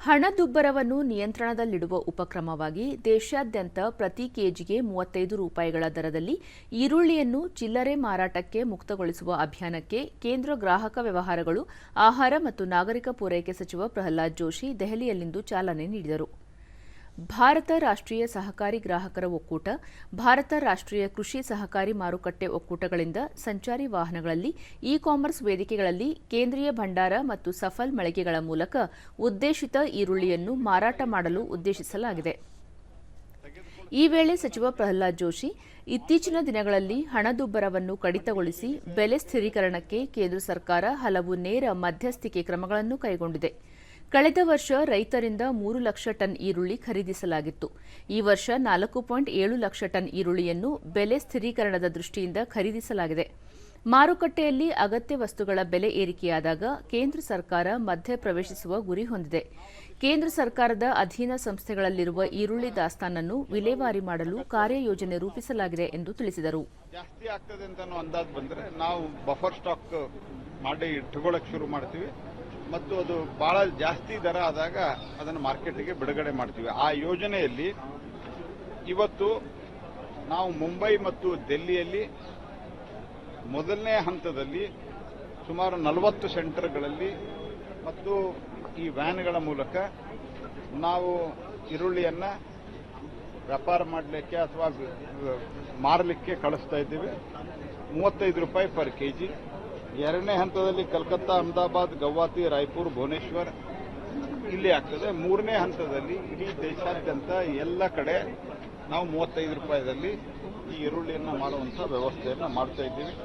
ಹಣದುಬ್ಬರವನ್ನು ನಿಯಂತ್ರಣದಲ್ಲಿಡುವ ಉಪಕ್ರಮವಾಗಿ ದೇಶಾದ್ಯಂತ ಪ್ರತಿ ಕೆಜಿಗೆ ಮೂವತ್ತೈದು ರೂಪಾಯಿಗಳ ದರದಲ್ಲಿ ಈರುಳ್ಳಿಯನ್ನು ಚಿಲ್ಲರೆ ಮಾರಾಟಕ್ಕೆ ಮುಕ್ತಗೊಳಿಸುವ ಅಭಿಯಾನಕ್ಕೆ ಕೇಂದ್ರ ಗ್ರಾಹಕ ವ್ಯವಹಾರಗಳು, ಆಹಾರ ಮತ್ತು ನಾಗರಿಕ ಪೂರೈಕೆ ಸಚಿವ ಪ್ರಹ್ಲಾದ್ ಜೋಶಿ ದೆಹಲಿಯಲ್ಲಿಂದು ಚಾಲನೆ ನೀಡಿದರು. ಭಾರತ ರಾಷ್ಟ್ರೀಯ ಸಹಕಾರಿ ಗ್ರಾಹಕರ ಒಕ್ಕೂಟ, ಭಾರತ ರಾಷ್ಟ್ರೀಯ ಕೃಷಿ ಸಹಕಾರಿ ಮಾರುಕಟ್ಟೆ ಒಕ್ಕೂಟಗಳಿಂದ ಸಂಚಾರಿ ವಾಹನಗಳಲ್ಲಿ ಇ ಕಾಮರ್ಸ್ ವೇದಿಕೆಗಳಲ್ಲಿ ಕೇಂದ್ರೀಯ ಭಂಡಾರ ಮತ್ತು ಸಫಲ್ ಮಳಿಗೆಗಳ ಮೂಲಕ ಉದ್ದೇಶಿತ ಈರುಳ್ಳಿಯನ್ನು ಮಾರಾಟ ಮಾಡಲು ಉದ್ದೇಶಿಸಲಾಗಿದೆ. ಈ ವೇಳೆ ಸಚಿವ ಪ್ರಹ್ಲಾದ್ ಜೋಶಿ, ಇತ್ತೀಚಿನ ದಿನಗಳಲ್ಲಿ ಹಣದುಬ್ಬರವನ್ನು ಕಡಿತಗೊಳಿಸಿ ಬೆಲೆ ಸ್ಥಿರೀಕರಣಕ್ಕೆ ಕೇಂದ್ರ ಸರ್ಕಾರ ಹಲವು ನೇರ ಮಧ್ಯಸ್ಥಿಕೆ ಕ್ರಮಗಳನ್ನು ಕೈಗೊಂಡಿದೆ. ಕಳೆದ ವರ್ಷ ರೈತರಿಂದ ಮೂರು ಲಕ್ಷ ಟನ್ ಈರುಳ್ಳಿ ಖರೀದಿಸಲಾಗಿತ್ತು. ಈ ವರ್ಷ ನಾಲ್ಕು ಪಾಯಿಂಟ್ ಏಳು ಲಕ್ಷ ಟನ್ ಈರುಳ್ಳಿಯನ್ನು ಬೆಲೆ ಸ್ಥಿರೀಕರಣದ ದೃಷ್ಟಿಯಿಂದ ಖರೀದಿಸಲಾಗಿದೆ. ಮಾರುಕಟ್ಟೆಯಲ್ಲಿ ಅಗತ್ಯ ವಸ್ತುಗಳ ಬೆಲೆ ಏರಿಕೆಯಾದಾಗ ಕೇಂದ್ರ ಸರ್ಕಾರ ಮಧ್ಯ ಪ್ರವೇಶಿಸುವ ಗುರಿ ಹೊಂದಿದೆ. ಕೇಂದ್ರ ಸರ್ಕಾರದ ಅಧೀನ ಸಂಸ್ಥೆಗಳಲ್ಲಿರುವ ಈರುಳ್ಳಿ ದಾಸ್ತಾನನ್ನು ವಿಲೇವಾರಿ ಮಾಡಲು ಕಾರ್ಯಯೋಜನೆ ರೂಪಿಸಲಾಗಿದೆ ಎಂದು ತಿಳಿಸಿದರು. ಜಾಸ್ತಿ ಆಗ್ತದೆ ಅಂತ ಅಂದಾಜು ಬಂದ್ರೆ ನಾವು ಬಫರ್ ಸ್ಟಾಕ್ ಮಾಡಿ ಶುರು ಮಾಡ್ತೀವಿ. ಮತ್ತು ಅದು ಬಹಳ ಜಾಸ್ತಿ ದರ ಆದಾಗ ಅದನ್ನು ಮಾರ್ಕೆಟ್ಗೆ ಬಿಡುಗಡೆ ಮಾಡ್ತೀವಿ. ಆ ಯೋಜನೆಯಲ್ಲಿ ಇವತ್ತು ನಾವು ಮುಂಬೈ ಮತ್ತು ದೆಹಲಿಯಲ್ಲಿ ಮೊದಲನೇ ಹಂತದಲ್ಲಿ ಸುಮಾರು ನಲವತ್ತು ಸೆಂಟರ್ಗಳಲ್ಲಿ ಮತ್ತು ಈ ವ್ಯಾನ್ಗಳ ಮೂಲಕ ನಾವು ಈರುಳ್ಳಿಯನ್ನು ವ್ಯಾಪಾರ ಮಾಡಲಿಕ್ಕೆ ಅಥವಾ ಮಾರಲಿಕ್ಕೆ ಕಳಿಸ್ತಾ ಇದ್ದೀವಿ. ಮೂವತ್ತೈದು ರೂಪಾಯಿ ಪರ್ ಕೆಜಿ. ಎರಡನೇ ಹಂತದಲ್ಲಿ ಕಲ್ಕತ್ತಾ, ಅಹಮದಾಬಾದ್ ಗೌಹಾತಿ ರಾಯ್ಪುರ್, ಭುವನೇಶ್ವರ್ ಇಲ್ಲಿ ಆಗ್ತದೆ. ಮೂರನೇ ಹಂತದಲ್ಲಿ ಇಡೀ ದೇಶಾದ್ಯಂತ ಎಲ್ಲ ಕಡೆ ನಾವು ಮೂವತ್ತೈದು ರೂಪಾಯಿದಲ್ಲಿ ಈ ಈರುಳ್ಳಿಯನ್ನು ಮಾಡುವಂಥ ವ್ಯವಸ್ಥೆಯನ್ನು ಮಾಡ್ತಾ ಇದ್ದೀವಿ.